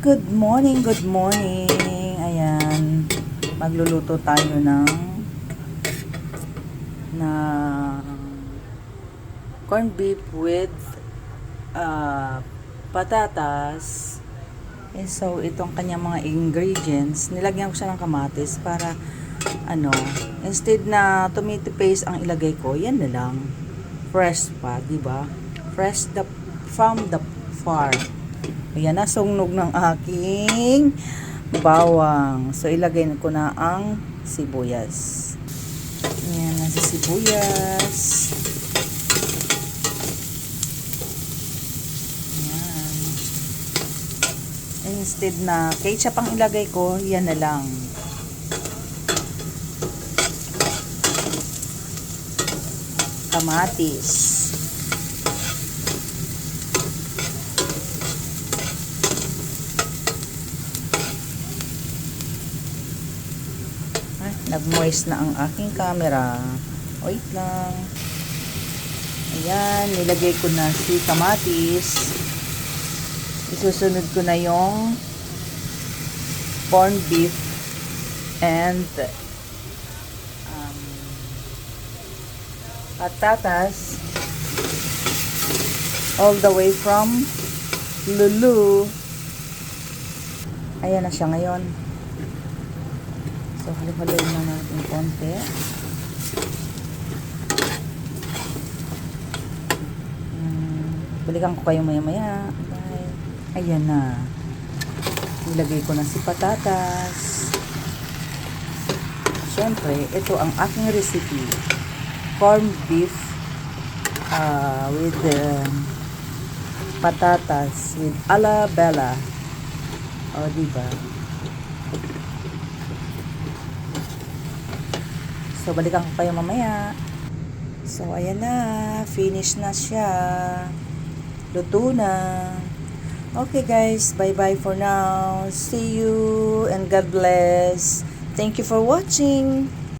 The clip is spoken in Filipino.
Good morning, good morning. Ayan, magluluto tayo ng na corned beef with uh, patatas. Eh, so, itong kanyang mga ingredients, nilagyan ko siya ng kamatis para ano, instead na tomato paste ang ilagay ko, yan na lang. Fresh pa, di ba? Fresh the, from the farm. Ayan na, sungnog ng aking bawang. So, ilagay ko na ang sibuyas. Ayan na si sibuyas. Ayan. Instead na ketchup ang ilagay ko, yan na lang. Kamatis. Nag-moist na ang aking camera. Wait lang. Ayan, nilagay ko na si kamatis. Isusunod ko na yung corned beef and um, patatas all the way from Lulu. Ayan na siya ngayon. So, halo-haloyin na natin konti. Hmm, balikan ko kayo maya-maya. Ayan na. Nilagay ko na si patatas. Siyempre, ito ang aking recipe. Corned beef uh, with uh, patatas with alabella. O, diba? So, balikan ko kayo mamaya. So, ayan na. Finish na siya. Luto na. Okay, guys. Bye-bye for now. See you and God bless. Thank you for watching.